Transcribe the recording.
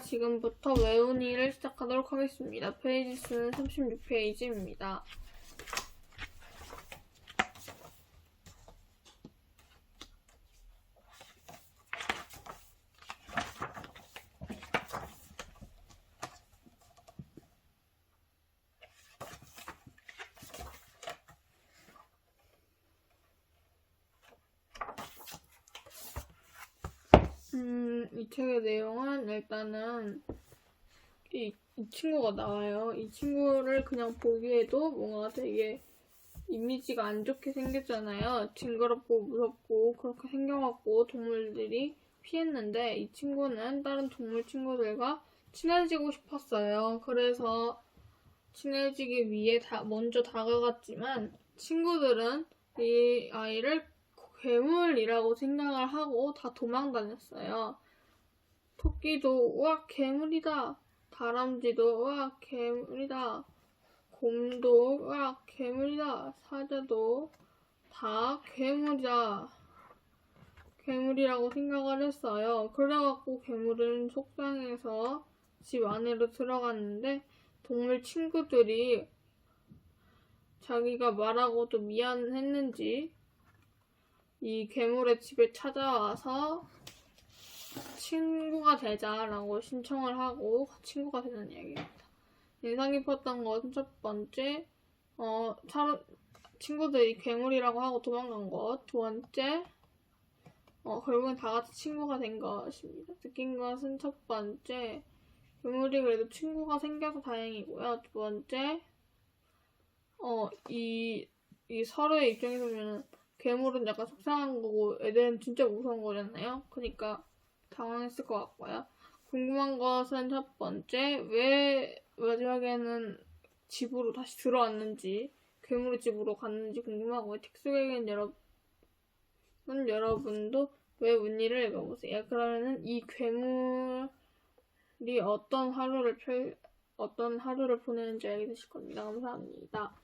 지금부터 외운 이를 시작하도록 하겠습니다. 페이지 수는 36페이지입니다. 음, 이 책의 내용은 일단은 이, 이 친구가 나와요. 이 친구를 그냥 보기에도 뭔가 되게 이미지가 안 좋게 생겼잖아요. 징그럽고 무섭고 그렇게 생겨갖고 동물들이 피했는데 이 친구는 다른 동물 친구들과 친해지고 싶었어요. 그래서 친해지기 위해 다 먼저 다가갔지만 친구들은 이 아이를 괴물이라고 생각을 하고 다 도망 다녔어요. 토끼도 우와 괴물이다. 다람쥐도 우와 괴물이다. 곰도 우와 괴물이다. 사자도 다 괴물이다. 괴물이라고 생각을 했어요. 그래갖고 괴물은 속상해서 집 안으로 들어갔는데 동물 친구들이 자기가 말하고도 미안했는지 이 괴물의 집에 찾아와서 친구가 되자라고 신청을 하고 친구가 되는 이야기입니다. 인상 깊었던 것은 첫 번째, 어, 사람, 친구들이 괴물이라고 하고 도망간 것. 두 번째, 어, 결국엔 다 같이 친구가 된 것입니다. 느낀 것은 첫 번째, 괴물이 그래도 친구가 생겨서 다행이고요. 두 번째, 어, 이, 이 서로의 입장에서 보면 괴물은 약간 속상한 거고 애들은 진짜 무서운 거잖아요. 그러니까 당황했을 것 같고요. 궁금한 것은 첫 번째, 왜 마지막에는 집으로 다시 들어왔는지, 괴물의 집으로 갔는지 궁금하고요. 틱숙에겐 여러분, 여러분도 왜 문의를 읽어보세요. 그러면은 이 괴물이 어떤 하루를 펼, 어떤 하루를 보내는지 알게 되실 겁니다. 감사합니다.